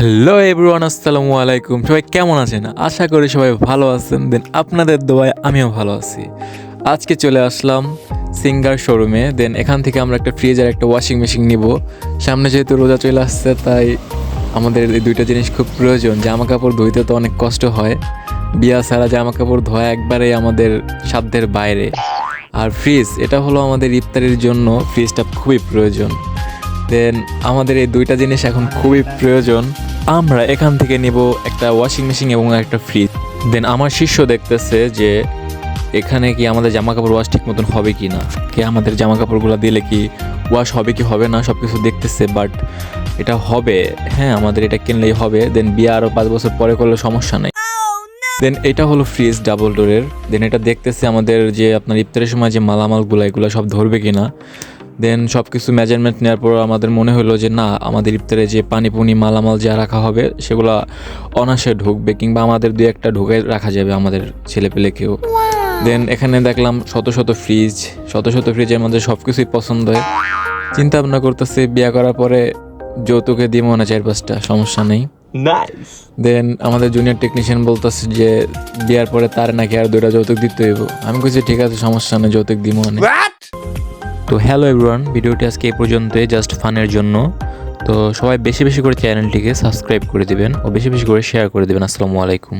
Hello everyone আসসালামু আলাইকুম। সবাই কেমন আছেন? আশা করি সবাই ভালো আছেন। দেন আপনাদের দোয়ায় আমিও ভালো আছি। আজকে চলে আসলাম সিঙ্গার শোরুমে। দেন এখান থেকে আমরা একটা ফ্রিজ আর একটা ওয়াশিং মেশিন নিব। সামনে যেহেতু রোজা চলে আসছে, তাই আমাদের এই দুইটা জিনিস খুব প্রয়োজন। জামা কাপড় ধুইতে তো অনেক কষ্ট হয়। বিয়া ছাড়া জামা কাপড় ধোয়া একবারেই আমাদের সাধ্যের বাইরে। আর ফ্রিজ এটা হলো আমাদের ইফতারির জন্য ফ্রিজটা খুবই প্রয়োজন। দেন আমাদের এই দুইটা জিনিস এখন খুবই প্রয়োজন। আমরা এখান থেকে নিব একটা ওয়াশিং মেশিন এবং একটা ফ্রিজ দেন আমার শিষ্য দেখতেছে যে এখানে কি আমাদের জামা কাপড় ওয়াশ ঠিক মতন হবে কি না? কি আমাদের জামা কাপড়গুলো দিলে কি ওয়াশ হবে কি হবে না সব কিছু দেখতেছে বাট এটা হবে। হ্যাঁ আমাদের এটা কিনলেই হবে। দেন বিয়ে আরও পাঁচ বছর পরে করলে সমস্যা নেই। দেন এটা হলো ফ্রিজ ডাবল ডোরের দেন এটা দেখতেছে আমাদের যে আপনার ইফতারের সময় যে মালামালগুলো, এগুলো সব ধরবে কিনা। দেন সব কিছু মেজারমেন্ট নেওয়ার পর আমাদের মনে হলো যে না আমাদের ইফতারে যে পানি পুনি মালামাল যা রাখা হবে সেগুলো অনাসে ঢুকবে কিংবা আমাদের দুই একটা ঢুকে রাখা যাবে আমাদের ছেলেপেলেকেও দেন এখানে দেখলাম শত শত ফ্রিজ শত শত ফ্রিজের মধ্যে সব কিছুই পছন্দ হয়। চিন্তা ভাবনা করতেছে বিয়ে করার পরে যৌতুকে দিব না চার পাঁচটা সমস্যা নেই. দেন আমাদের জুনিয়র টেকনিশিয়ান বলতেছে যে বিয়ার পরে তার নাকি আর দুইটা যৌতুক দিতে হইব। আমি কইছি ঠিক আছে সমস্যা নেই যৌতুক দিব অনেক? তো হ্যালো এভরিওয়ান ভিডিওটি আজকে এ পর্যন্তই জাস্ট ফানের জন্য। তো সবাই বেশি বেশি করে চ্যানেলটিকে সাবস্ক্রাইব করে দেবেন ও বেশি বেশি করে শেয়ার করে দেবেন। আসসালামু আলাইকুম।